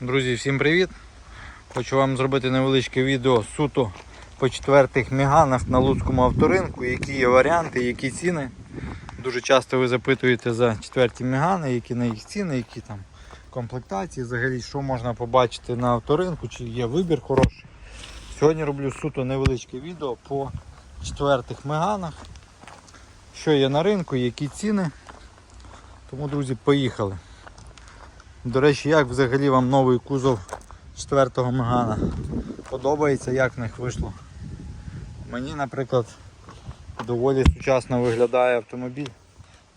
Друзі, всім привіт! Хочу вам зробити невеличке відео суто по четвертих міганах на Луцькому авторинку, які є варіанти, які ціни. Дуже часто ви запитуєте за четверті мігани, які на їх ціни, які там комплектації, взагалі, що можна побачити на авторинку, чи є вибір хороший. Сьогодні роблю суто невеличке відео по четвертих меганах, що є на ринку, які ціни. Тому, друзі, поїхали. До речі, як взагалі вам новий кузов 4-го Мегана? Подобається, як в них вийшло? Мені, наприклад, доволі сучасно виглядає автомобіль.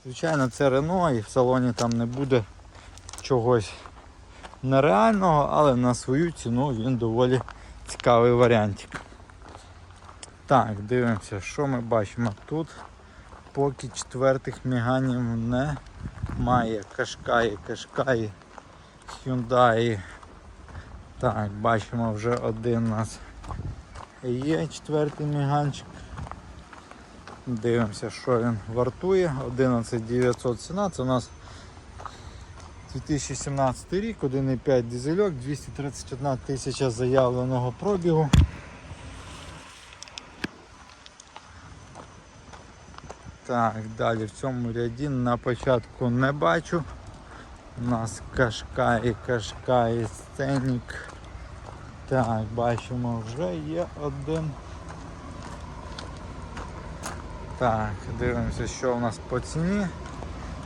Звичайно, це Рено і в салоні там не буде чогось нереального, але на свою ціну він доволі цікавий варіантик. Так, дивимося, що ми бачимо тут. Поки четвертих міганів немає. Кашкаї, кашкаї. Hyundai. Так, бачимо вже один у нас є четвертий міганчик. Дивимося, що він вартує. 11900 ціна. Це у нас 2017 рік, 1,5 дизельок, 231 тисяча заявленого пробігу. Так, далі в цьому ряді на початку не бачу. У нас Кашкай, Кашкай, Сценік. Так, бачимо, вже є один. Так, дивимося, що у нас по ціні.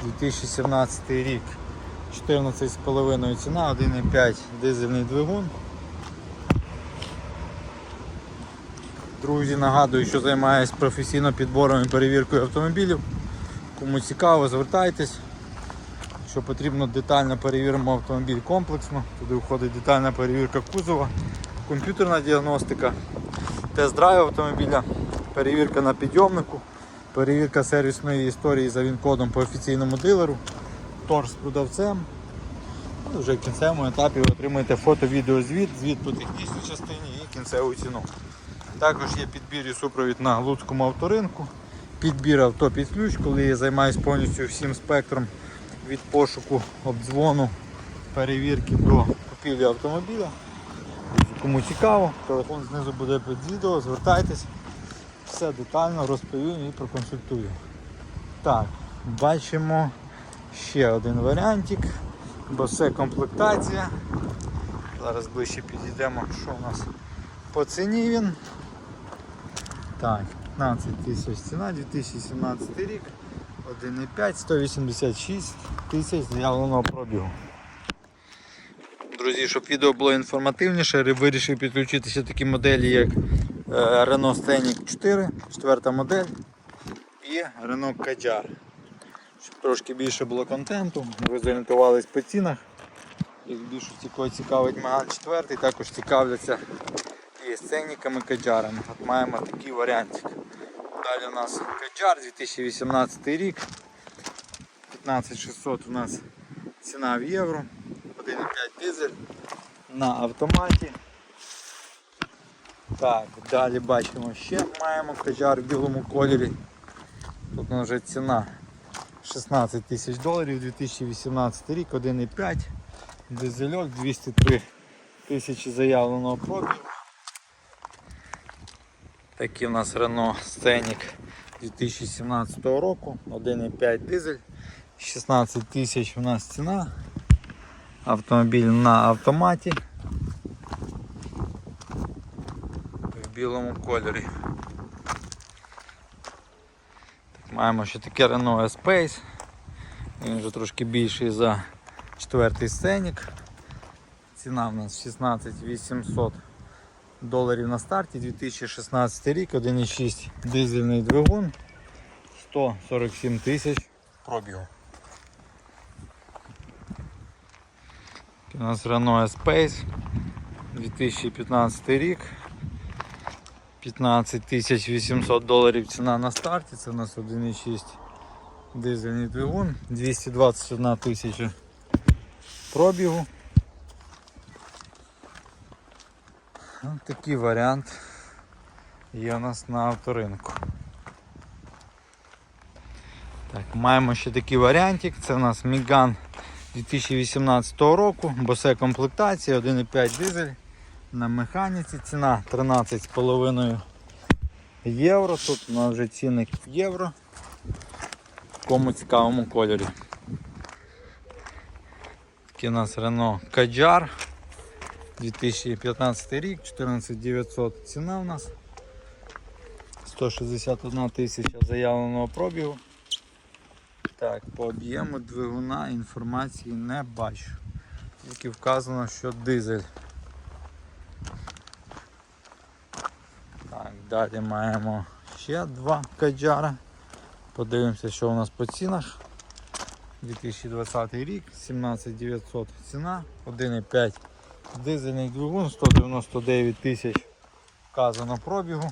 2017 рік. 14,5 ціна, 1,5 дизельний двигун. Друзі, нагадую, що займаюся професійно підбором і перевіркою автомобілів. Кому цікаво, звертайтесь. Що потрібно детально перевіримо автомобіль комплексно. Туди входить детальна перевірка кузова, комп'ютерна діагностика, тест-драйв автомобіля, перевірка на підйомнику, перевірка сервісної історії за він-кодом по офіційному дилеру, торг з продавцем. Ну, Вже в кінцевому етапі ви отримаєте фото-відеозвіт, звіт по технічній частині і кінцеву ціну. Також є підбір і супровід на Луцькому авторинку. Підбір авто під ключ, коли я займаюся повністю всім спектром від пошуку, обдзвону, перевірки до купівлі автомобіля. Кому цікаво, телефон знизу буде під відео, звертайтесь, все детально розповім і проконсультую. Так, бачимо ще один варіантик, бо все комплектація. Зараз ближче підійдемо, що у нас по ціні він. Так, 15 тисяч ціна, 2017 рік, 1,5, 186 тисяч заявленого пробігу. Друзі, щоб відео було інформативніше, вирішив підключитися такі моделі, як е, Renault Scenic 4, 4 модель і Renault Kadjar. Щоб трошки більше було контенту, ви зорієнтувались по цінах. Їх більше цікаво цікавить Megane 4, також цікавляться і сценіками каджарами. От маємо такий варіантик. Далі у нас каджар 2018 рік. 15600 у нас ціна в євро. 1,5 дизель на автоматі. Так, далі бачимо ще маємо каджар в білому кольорі. Тут вже ціна 16 тисяч доларів 2018 рік, 1,5 дизельок 203 тисячі заявленого пробігу. Такий у нас Renault Scenic 2017 року, 1,5 дизель, 16 тисяч у нас ціна. Автомобіль на автоматі в білому кольорі. Так, маємо ще таке Renault Space. Він вже трошки більший за четвертий сценік. Ціна в нас 16 800 доларів на старті, 2016 рік, 1,6 дизельний двигун, 147 тисяч пробігу. У нас Renault Space 2015 рік. 15 тисяч 800 доларів ціна на старті, це у нас 1,6 дизельний двигун, 221 тисяча пробігу. Ось такий варіант є у нас на авторинку. Так, маємо ще такий варіантик, це у нас Міган 2018 року, босе комплектація, 1,5 дизель на механіці. Ціна 13,5 євро. Тут у нас вже цінник в євро. В кому цікавому кольорі. Такий у нас Renault Kadjar 2015 рік, 14900 ціна у нас. 161 тисяча заявленого пробігу. Так, по об'єму двигуна інформації не бачу. Тільки вказано, що дизель. Так, далі маємо ще два каджара. Подивимося, що у нас по цінах. 2020 рік, 17900 ціна, 1,5 дизельний двигун, 199 тисяч вказано пробігу.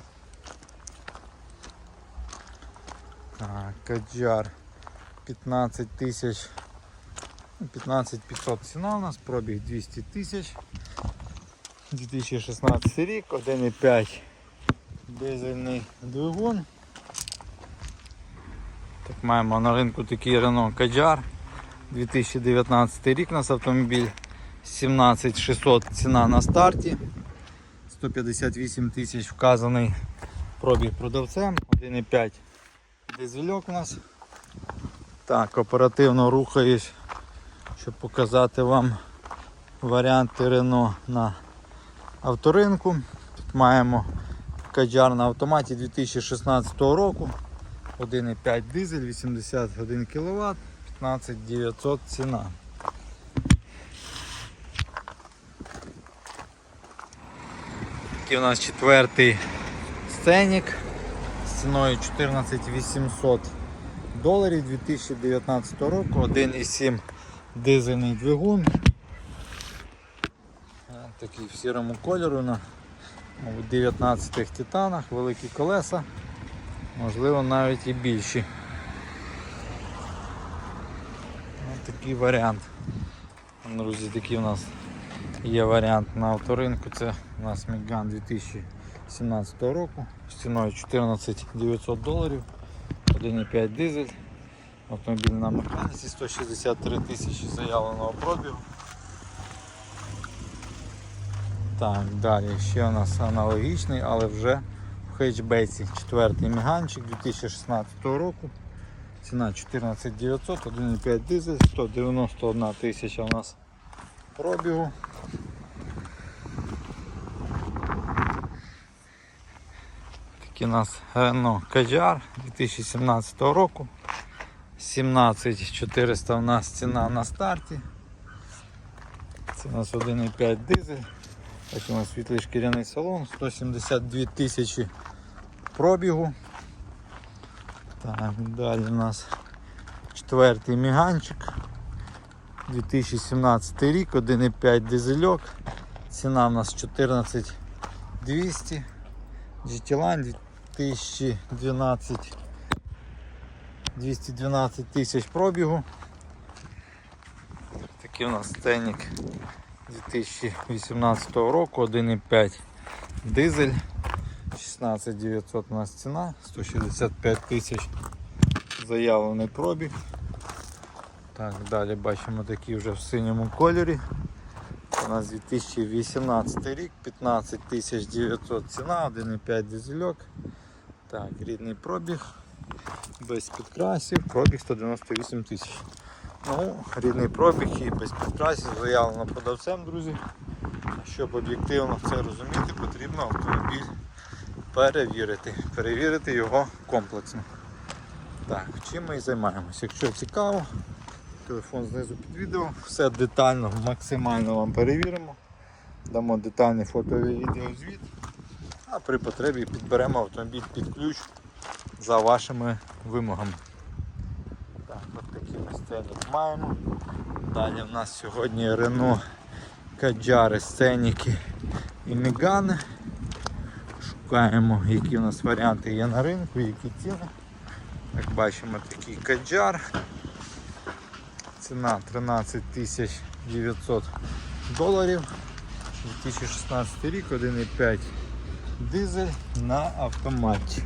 Каджар 15 тисяч. ну, 15 500 ціна у нас, пробіг 200 тисяч. 2016 рік, 1,5 дизельний двигун. Так, маємо на ринку такий Renault Kadjar 2019 рік у нас автомобіль 17600 ціна на старті. 158 тисяч вказаний пробіг продавцем, 1,5 дизельок у нас. Так, оперативно рухаюсь, щоб показати вам варіанти Renault на авторинку. Тут маємо Каджар на автоматі 2016 року. 1,5 дизель, 81 кВт, 15900 ціна. Такий у нас четвертий сценік з ціною 14800 доларів 2019 року, 1,7 дизельний двигун. Е, Такий в сірому кольору на мабуть, 19 титанах, великі колеса, можливо навіть і більші. Ось такий варіант. Друзі, такий у нас є варіант на авторинку. Це у нас Міган 2017 року з ціною 14 900 доларів, 1,5 дизель. Автомобіль на механіці 163 тисячі заявленого пробігу. Так, далі ще у нас аналогічний, але вже в хетчбеці. Четвертий міганчик 2016 року. Ціна 14 900, 1,5 дизель, 191 тисяча у нас пробігу. Такий у нас Renault Kadjar 2017 року. 17 400 у нас ціна на старті. Це у нас 1,5 дизель. Ось у нас світлий шкіряний салон, 172 тисячі пробігу. Так, далі у нас четвертий міганчик. 2017 рік, 1,5 дизельок. Ціна у нас 14 200. GT-Line 2012 212 тисяч пробігу. Такий у нас ценник 2018 року, 1,5 дизель, 16 900 у нас ціна, 165 тисяч заявлений пробіг. Так, далі бачимо такі вже в синьому кольорі. У нас 2018 рік, 15 900 ціна, 1,5 дизельок. Так, рідний пробіг, без підкрасів, пробіг 198 тисяч. Ну, рідний пробіг і без підкрасів заявлено продавцем, друзі. Щоб об'єктивно це розуміти, потрібно автомобіль перевірити. Перевірити його комплексно. Так, чим ми і займаємося. Якщо цікаво, телефон знизу під відео, все детально, максимально вам перевіримо. Дамо детальний фото і відеозвіт, а при потребі підберемо автомобіль під ключ за вашими вимогами. Так, от такий сценік маємо. Далі в нас сьогодні Renault Каджари, сценіки і Мігани. Шукаємо, які у нас варіанти є на ринку, які ціни. Як бачимо, такий Каджар. Ціна 13 тисяч 900 доларів. 2016 рік, 1,5 дизель на автоматі.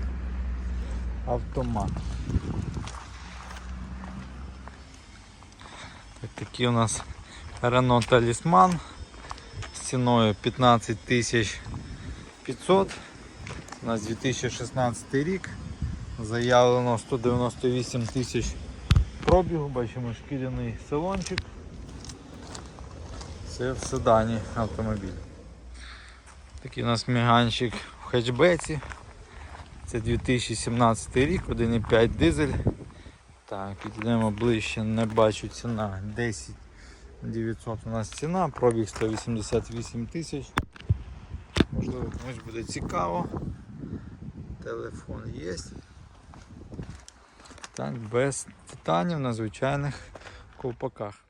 Автомат. Так, Такий у нас Renault Talisman з ціною 15 тисяч 500. У нас 2016 рік. Заявлено 198 тисяч пробігу. Бачимо шкіряний салончик. Це в седані автомобіль. Такий у нас міганчик в хетчбеці. Це 2017 рік, 1,5 дизель. Так, підійдемо ближче, не бачу ціна. 10 900 у нас ціна, пробіг 188 тисяч. Можливо, комусь буде цікаво. Телефон є. Так, без титанів на звичайних ковпаках.